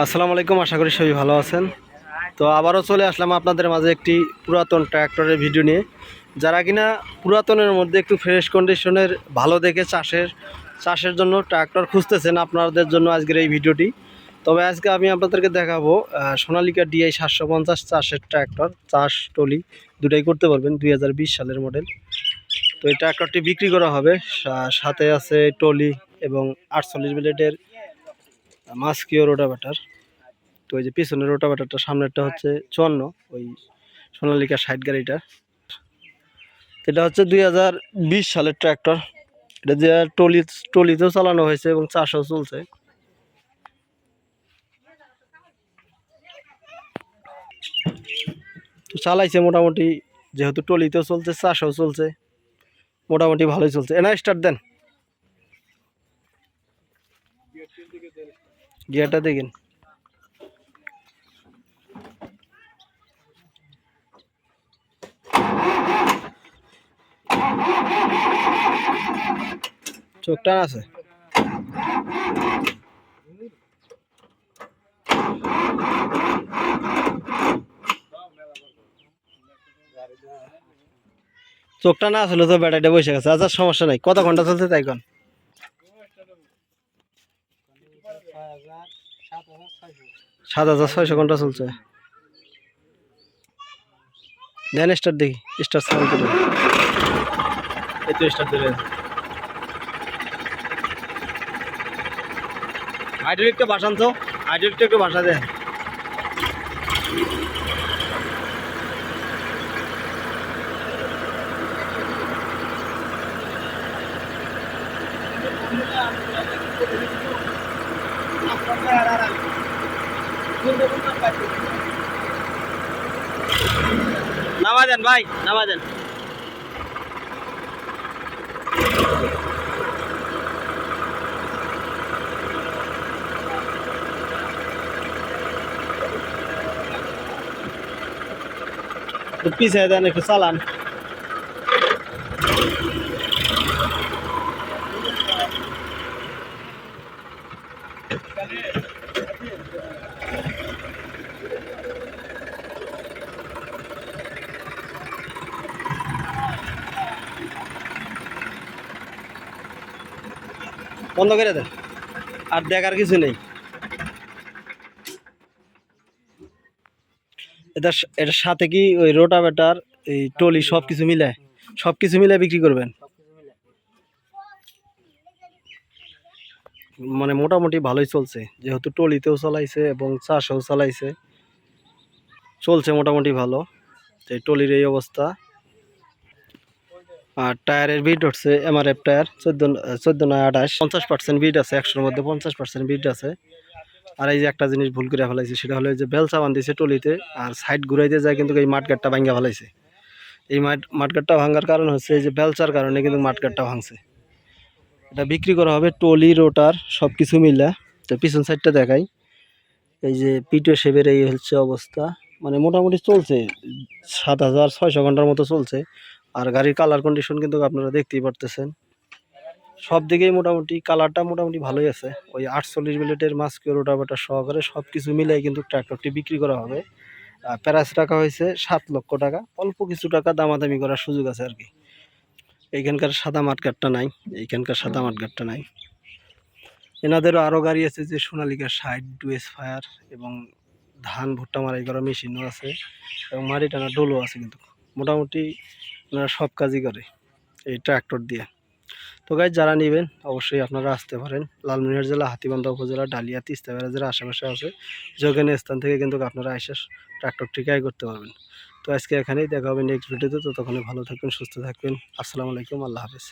আসসালামু আলাইকুম, আশা করি সবাই ভালো আছেন। তো আবারও চলে আসলাম আপনাদের মাঝে একটি পুরাতন ট্র্যাক্টরের ভিডিও নিয়ে। যারা কিনা পুরাতনের মধ্যে একটু ফ্রেশ কন্ডিশনের ভালো দেখে চাষের চাষের জন্য ট্র্যাক্টর খুঁজতেছেন আপনাদের জন্য আজকের এই ভিডিওটি। তবে আজকে আমি আপনাদেরকে দেখাবো সোনালিকা ডিআই সাতশো পঞ্চাশ চাষের ট্র্যাক্টর, চাষ টলি, দুটাই করতে পারবেন, দুই হাজার বিশ সালের মডেল তো এই ট্র্যাক্টরটি বিক্রি করা হবে সাথে আছে টলি এবং আটচল্লিশ ব্লেডের মাস্কিও রোটাভেটার। তো ওই যে পিছনের রোটাভেটারটা সামনেরটা হচ্ছে চুয়ান্ন, ওই সোনালিকা সাইড গাড়িটা। এটা হচ্ছে দুই হাজার বিশ সালের ট্র্যাক্টর। এটা যে টলি, টলিতেও চালানো হয়েছে এবং চাষও চলছে। তো চালাইছে মোটামুটি, যেহেতু টলিতেও চলছে, চাষও চলছে, মোটামুটি ভালোই চলছে। এনা স্টার্ট দেন। গিয়ারটা দেখেন। চোখ টান আছে? চোখটা না আসলে তো ব্যাটারিটা বসে গেছে। আচ্ছা সমস্যা নাই, কত ঘণ্টা চলছে তাই কোন? সাত হাজার ছয়শো ঘণ্টা চলছে। দেন স্টার দেখি স্টার সাউন্ড করে। এই তো স্টার দিলে হাইড্রোলিকটা বাসান তো, হাইড্রোলিকটা একটু বাসা দেন। নামা দেন ভাই নামা দেন একটু পিছিয়ে দেন একটু চালান বন্ধ করে দেন আর দেখার কিছু নেই। এটা এটার সাথে কি ওই রোটাভেটার এই টলি সব কিছু মিলে সব কিছু মিলে বিক্রি করবেন? মানে মোটামুটি ভালোই চলছে। যেহেতু টলিতেও চালাইছে এবং চাষেও চালাইছে, চলছে মোটামুটি ভালো। এই টলির এই অবস্থা। আর টায়ারের বিট হচ্ছে এমআরএফ টায়ার, চোদ্দ চোদ্দ নয় আঠাশ। পঞ্চাশ পার্সেন্ট বিট আছে, একশোর মধ্যে পঞ্চাশ পার্সেন্ট বিট আছে। আর এই যে একটা জিনিস ভুল করে ফেলাইছে, সেটা হলো যে বেলচা বান্ধিছে টলিতে, আর সাইড ঘুরাইতে যায় কিন্তু এই মাঠগাটটা ভাঙ্গা ফেলাইছে। এই মাঠ মাঠগাটটা ভাঙার কারণ হচ্ছে এই যে বেলচার কারণে কিন্তু মাঠগাটটা ভাঙছে। এটা বিক্রি করা হবে টলি রোটার সব কিছু মিলে। তো পিছন সাইডটা দেখাই। এই যে পিটো শেপের এই হচ্ছে অবস্থা। মানে মোটামুটি চলছে। সাত হাজার ছয়শো ঘণ্টার মতো চলছে। আর গাড়ির কালার কন্ডিশন কিন্তু আপনারা দেখতেই পারতেছেন। সব দিকেই মোটামুটি কালারটা মোটামুটি ভালোই আছে। ওই আটচল্লিশ মিনিটের মাস্কিও রোটাভেটার সহকারে সব কিছু মিলাই কিন্তু ট্র্যাক্টরটি বিক্রি করা হবে। প্যারাস রাখা হয়েছে সাত লক্ষ টাকা। অল্প কিছু টাকা দামাদামি করার সুযোগ আছে আর কি। এইখানকার সাদা মাঠগাটটা নাই এইখানকার সাদা মাঠগাটটা নাই। এনাদেরও আরও গাড়ি আছে যে সোনালিকা সাইড ডুয়েস ফায়ার এবং ধান ভুট্টা মারাই করা মেশিনও আছে এবং মাটি টানা ডোলও আছে কিন্তু মোটামুটি ওনারা সব কাজই করে এই ট্রাক্টর দিয়ে। তো গাইজ যারা নেবেন, অবশ্যই আপনারা আসতে পারেন। লালমনিহার জেলা, হাতিবান্ধা উপজেলা ডালিয়া তিস্তা ব্যারাজের আশেপাশে আছে, যেখানে স্থান থেকে কিন্তু আপনারা এসে ট্র্যাক্টরটি আয় করতে পারবেন। তো আজকে এখানেই দেখা হবে নেক্সট ভিডিওতে তো। তখন ভালো থাকবেন, সুস্থ থাকবেন। আসসালামু আলাইকুম, আল্লাহ হাফেজ।